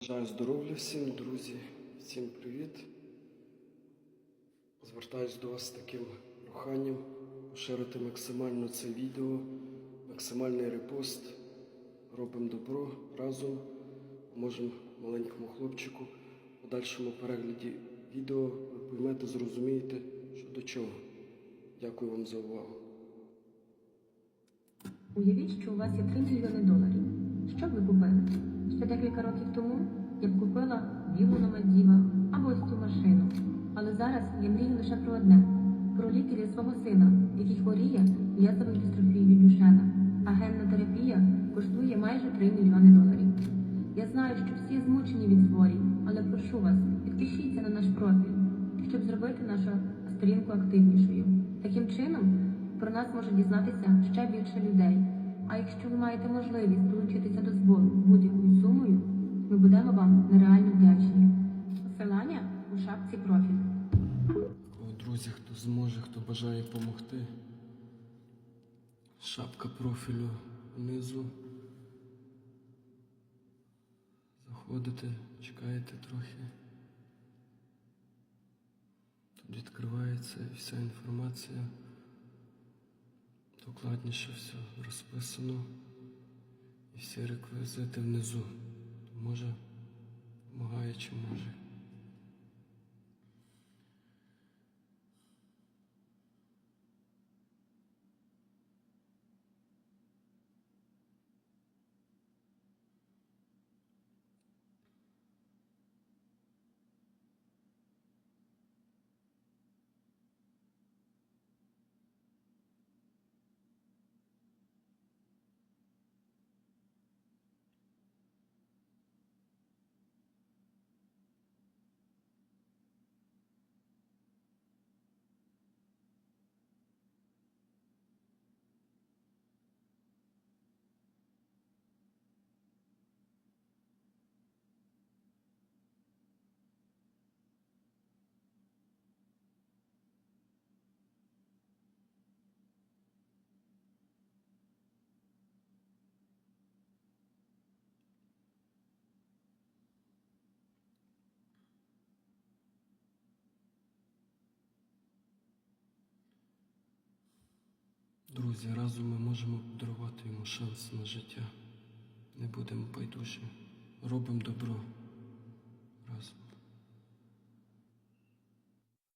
Бажаю здоров'я всім, друзі, всім привіт. Звертаюсь до вас з таким проханням поширити максимально це відео, максимальний репост. Робимо добро разом, поможемо маленькому хлопчику. В подальшому перегляді відео ви поймете, зрозумієте, що до чого. Дякую вам за увагу. Уявіть, що у вас є 3 мільйони доларів. Що ви купили? Ще декілька років тому я б купила віллу на Мальдівах або ось цю машину. Але зараз я мрію лише про одне про лікаря свого сина, який хворіє м'язовою дистрофією Дюшена. А генна терапія коштує майже 3 мільйони доларів. Я знаю, що всі змучені від хворі, але прошу вас, підпишіться на наш профіль, щоб зробити нашу сторінку активнішою. Таким чином про нас може дізнатися ще більше людей. А якщо ви маєте можливість долучитися до збору ми будемо вам нереально вдячні. Посилання у шапці профілю. О, друзі, хто зможе, хто бажає допомогти. Шапка профілю внизу. Заходите, чекаєте трохи. Тут відкривається вся інформація. Докладніше все розписано. І всі реквізити внизу. Може, допомагає чи може. Друзі, разом ми можемо подарувати йому шанс на життя. Не будемо байдужі. Робимо добро.